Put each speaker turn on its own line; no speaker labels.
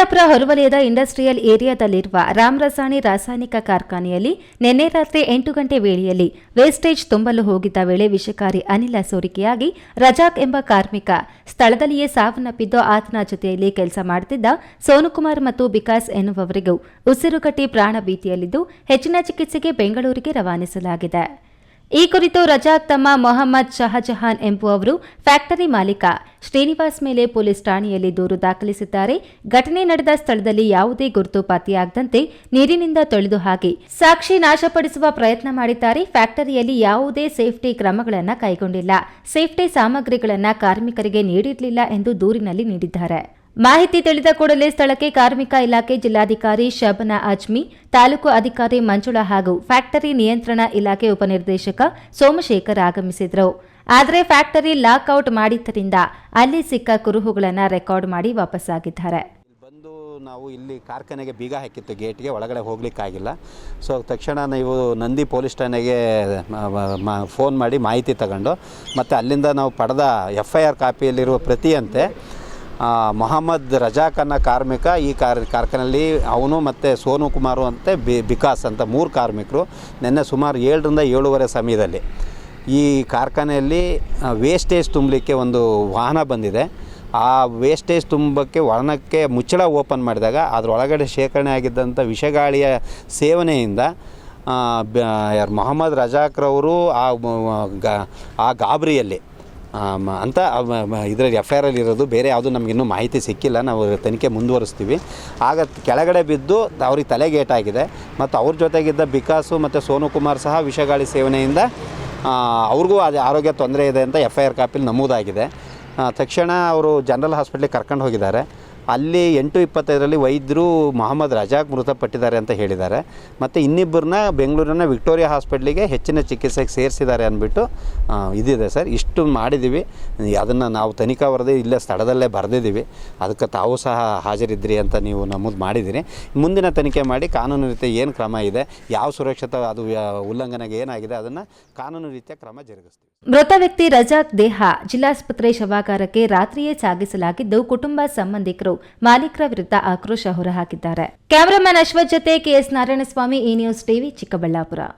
ಚಿಕ್ಕಬಳ್ಳಾಪುರ ಹೊರವಲಯದ ಇಂಡಸ್ಟ್ರಿಯಲ್ ಏರಿಯಾದಲ್ಲಿರುವ ರಾಮರಸಾಣಿ ರಾಸಾಯನಿಕ ಕಾರ್ಖಾನೆಯಲ್ಲಿ ನಿನ್ನೆ ರಾತ್ರಿ ಎಂಟು ಗಂಟೆ ವೇಳೆಯಲ್ಲಿ ವೇಸ್ಟೇಜ್ ತುಂಬಲು ಹೋಗಿದ್ದ ವೇಳೆ ವಿಷಕಾರಿ ಅನಿಲ ಸೋರಿಕೆಯಾಗಿ ರಜಾಕ್ ಎಂಬ ಕಾರ್ಮಿಕ ಸ್ಥಳದಲ್ಲಿಯೇ ಸಾವನ್ನಪ್ಪಿದ್ದು ಆತನ ಜೊತೆಯಲ್ಲಿ ಕೆಲಸ ಮಾಡುತ್ತಿದ್ದ ಸೋನುಕುಮಾರ್ ಮತ್ತು ಬಿಕಾಸ್ ಎನ್ನುವವರಿಗೂ ಉಸಿರುಗಟ್ಟಿ ಪ್ರಾಣ ಭೀತಿಯಲ್ಲಿದ್ದು ಹೆಚ್ಚಿನ ಚಿಕಿತ್ಸೆಗೆ ಬೆಂಗಳೂರಿಗೆ ರವಾನಿಸಲಾಗಿದೆ. ಈ ಕುರಿತು ರಜಾಕ್ ತಮ್ಮ ಮೊಹಮ್ಮದ್ ಶಹಜಹಾನ್ ಎಂಬುವವರು ಫ್ಯಾಕ್ಟರಿ ಮಾಲೀಕ. ಶ್ರೀನಿವಾಸ್ ಮೇಲೆ ಪೊಲೀಸ್ ಠಾಣೆಯಲ್ಲಿ ದೂರು ದಾಖಲಿಸಿದ್ದಾರೆ. ಘಟನೆ ನಡೆದ ಸ್ಥಳದಲ್ಲಿ ಯಾವುದೇ ಗುರುತು ಪತ್ತೆಯಾಗದಂತೆ ನೀರಿನಿಂದ ತೊಳೆದು ಹಾಕಿ ಸಾಕ್ಷಿ ನಾಶಪಡಿಸುವ ಪ್ರಯತ್ನ ಮಾಡಿದ್ದಾರೆ. ಫ್ಯಾಕ್ಟರಿಯಲ್ಲಿ ಯಾವುದೇ ಸೇಫ್ಟಿ ಕ್ರಮಗಳನ್ನು ಕೈಗೊಂಡಿಲ್ಲ. ಸೇಫ್ಟಿ ಸಾಮಗ್ರಿಗಳನ್ನು ಕಾರ್ಮಿಕರಿಗೆ ನೀಡಿರಲಿಲ್ಲ ಎಂದು ದೂರಿನಲ್ಲಿ ನೀಡಿದ್ದಾರೆ. ಮಾಹಿತಿ ತಿಳಿದ ಕೂಡಲೇ ಸ್ಥಳಕ್ಕೆ ಕಾರ್ಮಿಕ ಇಲಾಖೆ ಜಿಲ್ಲಾಧಿಕಾರಿ ಶಬನಾ ಅಜ್ಮಿ, ತಾಲೂಕು ಅಧಿಕಾರಿ ಮಂಜುಳಾ ಹಾಗೂ ಫ್ಯಾಕ್ಟರಿ ನಿಯಂತ್ರಣ ಇಲಾಖೆ ಉಪನಿರ್ದೇಶಕ ಸೋಮಶೇಖರ್ ಆಗಮಿಸಿದರು. ಆದರೆ ಫ್ಯಾಕ್ಟರಿ ಲಾಕ್ಔಟ್ ಮಾಡಿದ್ದರಿಂದ ಅಲ್ಲಿ ಸಿಕ್ಕ ಕುರುಹುಗಳನ್ನು ರೆಕಾರ್ಡ್ ಮಾಡಿ ವಾಪಸ್ಸಾಗಿದ್ದಾರೆ.
ಬಂದು ನಾವು ಇಲ್ಲಿ ಕಾರ್ಖಾನೆಗೆ ಬೀಗ ಹಾಕಿತ್ತು, ಗೇಟ್ಗೆ ಒಳಗಡೆ ಹೋಗ್ಲಿಕ್ಕಾಗಿಲ್ಲ. ಸೊ, ತಕ್ಷಣ ನೀವು ನಂದಿ ಪೊಲೀಸ್ ಠಾಣೆಗೆ ಫೋನ್ ಮಾಡಿ ಮಾಹಿತಿ ತಗೊಂಡು ಮತ್ತು ಅಲ್ಲಿಂದ ನಾವು ಪಡೆದ ಎಫ್ ಐ ಆರ್ ಕಾಪಿಯಲ್ಲಿರುವ ಪ್ರತಿಯಂತೆ ಮೊಹಮ್ಮದ್ ರಜಾಕ್ ಅನ್ನೋ ಕಾರ್ಮಿಕ. ಈ ಕಾರ್, ಕಾರ್ಖಾನೆಯಲ್ಲಿ ಅವನು ಮತ್ತು ಸೋನು ಕುಮಾರು ಅಂತ ಬಿ, ಬಿಕಾಸ್ ಅಂತ ಮೂರು ಕಾರ್ಮಿಕರು. ನಿನ್ನೆ ಸುಮಾರು ಏಳರಿಂದ ಏಳುವರೆ ಸಮಯದಲ್ಲಿ ಈ ಕಾರ್ಖಾನೆಯಲ್ಲಿ ವೇಸ್ಟೇಜ್ ತುಂಬಲಿಕ್ಕೆ ಒಂದು ವಾಹನ ಬಂದಿದೆ. ಆ ವೇಸ್ಟೇಜ್ ತುಂಬಕ್ಕೆ ಒಣಕ್ಕೆ ಮುಚ್ಚಳ ಓಪನ್ ಮಾಡಿದಾಗ ಅದರೊಳಗಡೆ ಶೇಖರಣೆ ಆಗಿದ್ದಂಥ ವಿಷಗಾಳಿಯ ಸೇವನೆಯಿಂದ ಯಾರು, ಮೊಹಮ್ಮದ್ ರಜಾಕ್ರವರು ಆ ಗಾಬರಿಯಲ್ಲಿ ಅಂತ ಇದರಲ್ಲಿ ಎಫ್ ಐ ಇರೋದು, ಬೇರೆ ಯಾವುದೂ ನಮಗಿನ್ನೂ ಮಾಹಿತಿ ಸಿಕ್ಕಿಲ್ಲ, ನಾವು ತನಿಖೆ ಮುಂದುವರಿಸ್ತೀವಿ. ಆಗ ಕೆಳಗಡೆ ಬಿದ್ದು ಅವ್ರಿಗೆ ತಲೆಗೇಟಾಗಿದೆ ಮತ್ತು ಅವ್ರ ಜೊತೆಗಿದ್ದ ಬಿಕಾಸು ಮತ್ತು ಸೋನು ಕುಮಾರ್ ಸಹ ವಿಷಗಾಳಿ ಸೇವನೆಯಿಂದ ಅವ್ರಿಗೂ ಅದು ಆರೋಗ್ಯ ತೊಂದರೆ ಇದೆ ಅಂತ ಎಫ್ ಐ ಆರ್ ಕಾಪಿಲಿ ನಮೂದಾಗಿದೆ. ತಕ್ಷಣ ಅವರು ಜನರಲ್ ಹಾಸ್ಪಿಟ್ಲಿಗೆ ಕರ್ಕೊಂಡು ಹೋಗಿದ್ದಾರೆ. ಅಲ್ಲಿ ಎಂಟು ಇಪ್ಪತ್ತೈದರಲ್ಲಿ ವೈದ್ಯರು ಮೊಹಮ್ಮದ್ ರಜಾಕ್ ಮೃತಪಟ್ಟಿದ್ದಾರೆ ಅಂತ ಹೇಳಿದ್ದಾರೆ. ಮತ್ತು ಇನ್ನಿಬ್ಬರನ್ನ ಬೆಂಗಳೂರಿನ ವಿಕ್ಟೋರಿಯಾ ಹಾಸ್ಪಿಟ್ಲಿಗೆ ಹೆಚ್ಚಿನ ಚಿಕಿತ್ಸೆಗೆ ಸೇರಿಸಿದ್ದಾರೆ ಅಂದ್ಬಿಟ್ಟು ಇದಿದೆ ಸರ್. ಇಷ್ಟು ಮಾಡಿದ್ದೀವಿ. ಅದನ್ನು ನಾವು ತನಿಖಾ ವರದಿ ಇಲ್ಲೇ ಸ್ಥಳದಲ್ಲೇ ಬರೆದಿದ್ದೀವಿ. ಅದಕ್ಕೆ ತಾವು ಸಹ ಹಾಜರಿದ್ದಿರಿ ಅಂತ ನೀವು ನಮೂದು ಮಾಡಿದ್ದೀರಿ. ಮುಂದಿನ ತನಿಖೆ ಮಾಡಿ ಕಾನೂನು ರೀತಿಯ ಏನು ಕ್ರಮ ಇದೆ, ಯಾವ ಸುರಕ್ಷತಾ ಅದು ಉಲ್ಲಂಘನೆಗೆ ಏನಾಗಿದೆ ಅದನ್ನು ಕಾನೂನು ರೀತಿಯ ಕ್ರಮ ಜರುಗಿಸ್ತೀವಿ.
ಮೃತ ವ್ಯಕ್ತಿ ರಜಾಕ್ ದೇಹ ಜಿಲ್ಲಾಸ್ಪತ್ರೆ ಶವಾಗಾರಕ್ಕೆ ರಾತ್ರಿಯೇ ಸಾಗಿಸಲಾಗಿದ್ದು ಕುಟುಂಬ ಸಂಬಂಧಿಕರು ಮಾಲೀಕರ ವಿರುದ್ಧ ಆಕ್ರೋಶ ಹೊರಹಾಕಿದ್ದಾರೆ. ಕ್ಯಾಮರಾಮನ್ ಅಶ್ವಥ್ ಜೊತೆ ಕೆಎಸ್ ನಾರಾಯಣಸ್ವಾಮಿ ಈ ನ್ಯೂಸ್ ಟಿವಿ ಚಿಕ್ಕಬಳ್ಳಾಪುರ.